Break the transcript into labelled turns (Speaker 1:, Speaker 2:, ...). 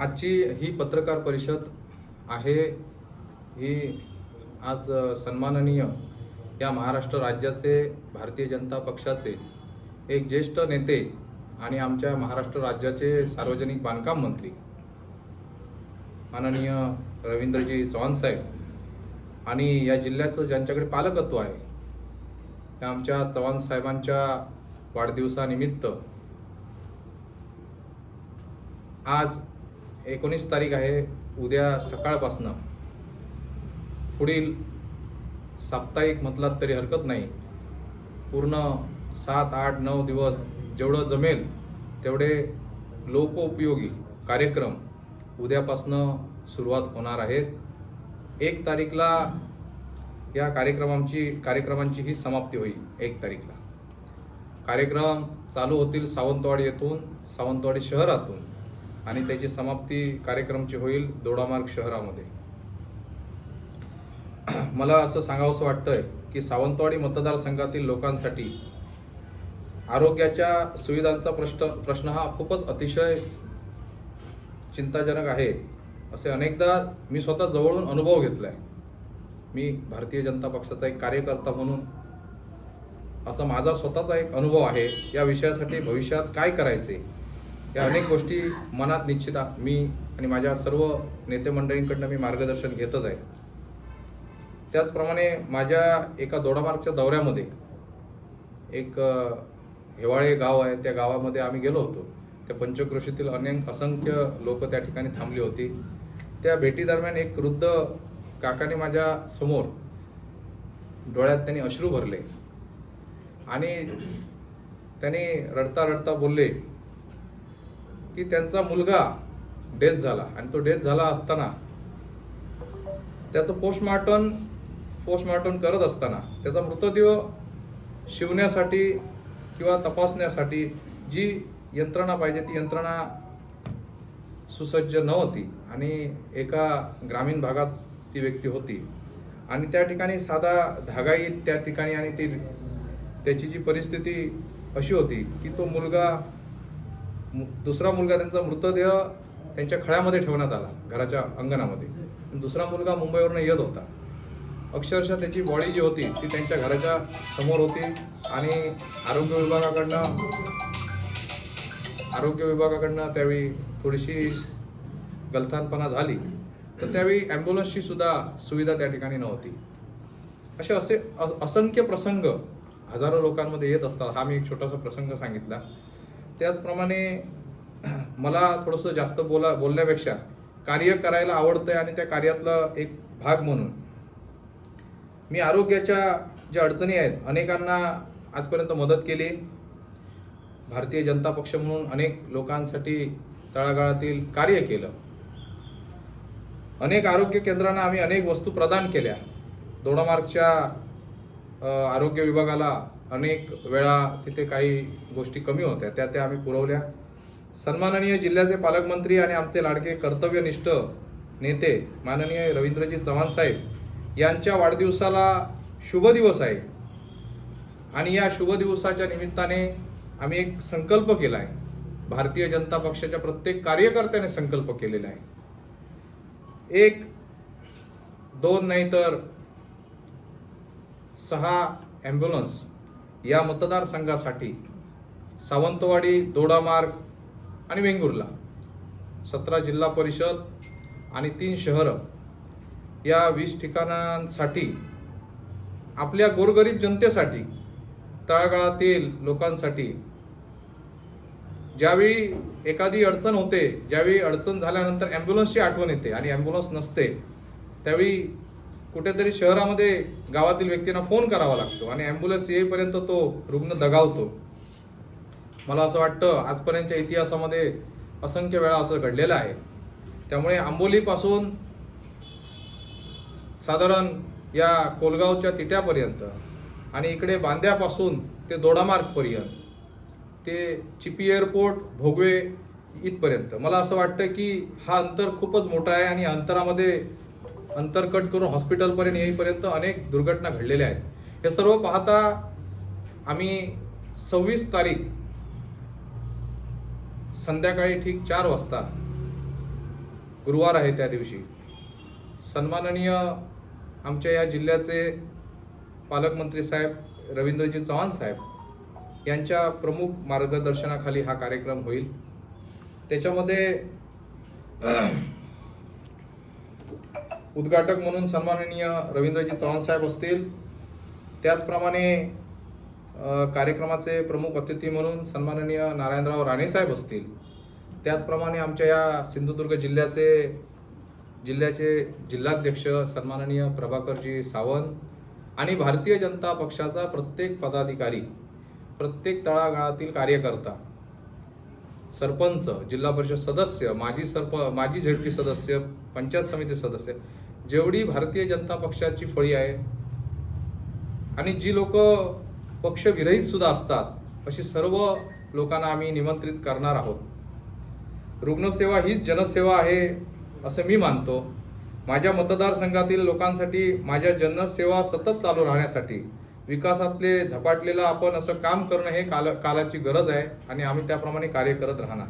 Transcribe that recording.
Speaker 1: आजची ही पत्रकार परिषद आहे. ही आज सन्माननीय या महाराष्ट्र राज्याचे भारतीय जनता पक्षाचे एक ज्येष्ठ नेते आणि आमच्या महाराष्ट्र राज्याचे सार्वजनिक बांधकाम मंत्री माननीय रवींद्रजी चव्हाण साहेब आणि या जिल्ह्याचं ज्यांच्याकडे पालकत्व आहे त्या आमच्या चव्हाण साहेबांच्या वाढदिवसानिमित्त आज एकोणीस तारीख आहे उद्या सकाळपासनं. पुढील साप्ताहिक म्हटलात तरी हरकत नाही. पूर्ण सात आठ नऊ दिवस जेवढं जमेल तेवढे लोकोपयोगी कार्यक्रम उद्यापासनं सुरुवात होणार आहेत. एक तारीखला या कार्यक्रमांची कार्यक्रमांची ही समाप्ती होईल एक तारीखला. कार्यक्रम चालू होतील सावंतवाडी येथून सावंतवाडी शहरातून. आणि त्याची समाप्ती कार्यक्रमची होईल दोडामार्ग शहरामध्ये. मला असं सांगावंसं वाटतंय की सावंतवाडी मतदारसंघातील लोकांसाठी आरोग्याच्या सुविधांचा प्रश्न प्रश्न हा खूपच अतिशय चिंताजनक आहे असे अनेकदा मी स्वतः जवळून अनुभव घेतला आहे मी भारतीय जनता पक्षाचा एक कार्यकर्ता म्हणून असा माझा स्वतःचा एक अनुभव आहे या विषयासाठी भविष्यात काय करायचे? या अनेक गोष्टी मनात निश्चित मी आणि माझ्या सर्व नेते मंडळींकडनं मी मार्गदर्शन घेतच आहे. त्याचप्रमाणे माझ्या एका दोडामार्गच्या दौऱ्यामध्ये एक हेवाळे गाव आहे त्या गावामध्ये आम्ही गेलो होतो. त्या पंचक्रोशीतील अनेक असंख्य लोक त्या ठिकाणी थांबली होती. त्या भेटीदरम्यान एक वृद्ध काकाने माझ्यासमोर डोळ्यात त्यांनी अश्रू भरले आणि त्यांनी रडता रडता बोलले की त्यांचा मुलगा डेथ झाला. आणि तो डेथ झाला असताना त्याचं पोस्टमार्टम पोस्टमार्टम करत असताना त्याचा मृतदेह शिवण्यासाठी किंवा तपासण्यासाठी जी यंत्रणा पाहिजे ती यंत्रणा सुसज्ज नव्हती आणि एका ग्रामीण भागात ती व्यक्ती होती. आणि त्या ठिकाणी साधा धागा येईल त्या ठिकाणी आणि ती त्याची जी परिस्थिती अशी होती की तो मुलगा दुसरा मुलगा त्यांचा मृतदेह त्यांच्या खळ्यामध्ये ठेवण्यात आला घराच्या अंगणामध्ये. दुसरा मुलगा मुंबईवरून येत होता. अक्षरशः त्याची बॉडी जी होती ती त्यांच्या घराच्या समोर होती आणि आरोग्य विभागाकडनं आरोग्य विभागाकडनं त्यावेळी थोडीशी गलथानपणा झाली. तर त्यावेळी ॲम्ब्युलन्सची सुद्धा सुविधा त्या ठिकाणी नव्हती. असे असे असंख्य प्रसंग हजारो लोकांमध्ये येत असतात. हा मी एक छोटासा प्रसंग सांगितला. त्याचप्रमाणे मला थोडंसं जास्त बोला बोलण्यापेक्षा कार्य करायला आवडतंय आणि त्या कार्यातला एक भाग म्हणून. मी आरोग्याच्या ज्या अडचणी आहेत अनेकांना आजपर्यंत मदत केली. भारतीय जनता पक्ष म्हणून अनेक लोकांसाठी तळागाळातील कार्य केलं. अनेक आरोग्य केंद्रांना आम्ही अनेक वस्तू प्रदान केल्या. दोडामार्गच्या आरोग्य विभागाला अनेक वेळा तिथे काही गोष्टी कमी होत्या त्या त्या आम्ही पुरवल्या. सन्माननीय जिल्ह्याचे पालकमंत्री आणि आमचे लाडके कर्तव्यनिष्ठ नेते माननीय रवींद्रजी चव्हाण साहेब यांच्या वाढदिवसाला शुभ दिवस आहे. आणि या शुभ दिवसाच्या निमित्ताने आम्ही एक संकल्प केला आहे. भारतीय जनता पक्षाच्या प्रत्येक कार्यकर्त्याने संकल्प केलेला आहे. एक दोन नाही तर सहा ॲम्ब्युलन्स या मतदारसंघासाठी सावंतवाडी दोडामार्ग आणि वेंगुर्ला सतरा जिल्हा परिषद आणि तीन शहरं या वीस ठिकाणांसाठी आपल्या गोरगरीब जनतेसाठी तळागाळातील लोकांसाठी ज्यावेळी एखादी अडचण होते ज्यावेळी अडचण झाल्यानंतर ॲम्ब्युलन्सची आठवण येते आणि ॲम्ब्युलन्स नसते त्यावेळी कुठेतरी शहरामध्ये गावातील व्यक्तींना फोन करावा लागतो आणि ॲम्ब्युलन्स येईपर्यंत तो रुग्ण दगावतो. मला असं वाटतं आजपर्यंतच्या इतिहासामध्ये असंख्य वेळा असं घडलेलं आहे. त्यामुळे आंबोलीपासून साधारण या कोलगावच्या तिट्यापर्यंत आणि इकडे बांद्यापासून ते दोडामार्गपर्यंत ते चिपी एअरपोर्ट भोगवे इथपर्यंत. मला असं वाटतं की हा अंतर खूपच मोठा आहे आणि अंतरामध्ये अंतर कट करून हॉस्पिटलपर्यंत येईपर्यंत अनेक दुर्घटना घडलेल्या आहेत. हे सर्व पाहता आम्ही सव्वीस तारीख संध्याकाळी ठीक चार वाजता गुरुवार आहे त्या दिवशी सन्माननीय आमच्या या जिल्ह्याचे पालकमंत्री साहेब रवींद्रजी चव्हाण साहेब यांच्या प्रमुख मार्गदर्शनाखाली हा कार्यक्रम होईल. त्याच्यामध्ये उद्घाटक म्हणून सन्माननीय रवींद्रजी चव्हाण साहेब असतील. त्याचप्रमाणे कार्यक्रमाचे प्रमुख अतिथी म्हणून सन्माननीय नारायणराव राणे साहेब असतील. त्याचप्रमाणे आमच्या या सिंधुदुर्ग जिल्ह्याचे जिल्ह्याचे जिल्हाध्यक्ष सन्माननीय प्रभाकरजी सावंत आणि भारतीय जनता पक्षाचा प्रत्येक पदाधिकारी प्रत्येक तळागाळातील कार्यकर्ता सरपंच जिल्हा परिषद सदस्य माजी सरप माजी झेडपी सदस्य पंचायत समिती सदस्य जेवढी भारतीय जनता पक्षाची फळी आहे आणि जी लोक पक्षविरहित सुद्धा असतात अशी सर्व लोकांना आम्ही निमंत्रित करणार आहोत. रुग्णसेवा हीच जनसेवा आहे असं मी मानतो. माझ्या मतदारसंघातील लोकांसाठी माझ्या जनसेवा सतत चालू राहण्यासाठी विकासातले झपाटलेलं आपण असं काम करणं हे काल कालाची गरज आहे आणि आम्ही त्याप्रमाणे कार्य करत राहणार.